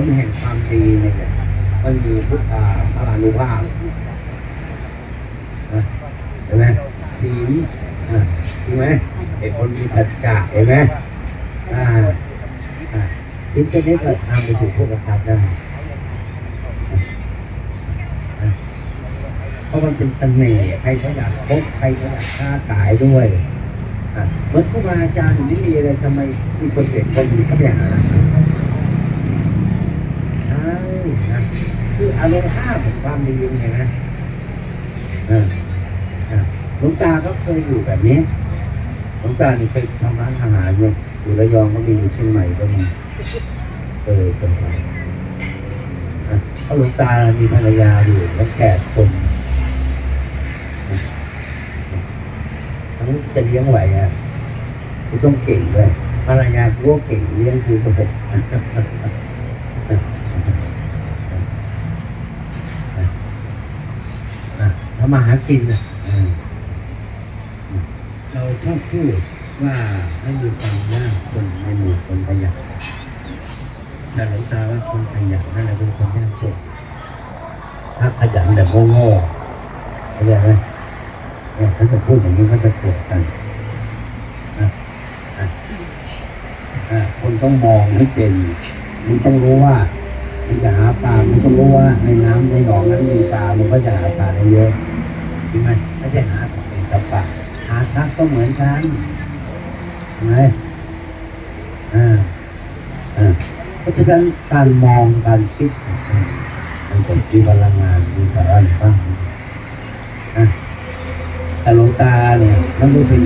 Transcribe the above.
ลแห่งความดีเนี่ยมันมีพุทธาพลานุภาพเห็นไหมศีลอะจริงไหมไอ้คนมีสัจจะเห็นไหมอ่าชิ้นแค่นี้ก็นำไปสู่พวกกริย์ได้เพราะมันเป็นเสน่ห์ใครก็อยากพบใครก็อยากค้าขายด้วยเหมือนครูบาอาจารย์นี่เลยทำไมมีคนเด็กคนดีเขาไปหา ช่นะคืออารมณ์ห้าของความดีไงนะเอออะหลวงตาก็เคยอยู่แบบนี้หลวงตานี่เคยทำร้านอาหารเนี่ยอยู่ระยองก็มีอยู่เชียงใหม่ก็มีเคยเป็นไปอะเพราะหลวงตามีภรรยาอยู่แล้วแขกคนอะทั้งจะเลี้ยงไหวอะกูต้องเก่งด้วยภรรยากูก็เก่งเลี้ยงกูก็เป็นอะ ทำมาหากินอะเราชอบพูดว่าให้มีความยากคนในหมู่คนขยันแต่หลวงตาว่าคนขยันนั่นแหละเป็นคนยากจนถ้าขยันแบบโง่ๆเข้าใจไหมเนี่ยถ้าจะพูดอย่างนี้ก็จะโกรธกันคนต้องมองให้เป็นมันต้องรู้ว่า มันจะหาปลา มันต้องรู้ว่าในน้ำในหนองนั้นมีปลา มันก็จะหาปลาได้เยอะใช่ไหมไม่ใช่หาของเป็นกับปลาหาทรัพย์ก็เหมือนกันใช่ไหมอ่าอ่าเพราะฉะนั้นการมองการคิดมันเป็นมีพลังงานมีสาระบ้างนะแต่หลวงตาเนี่ยมันดูเป็น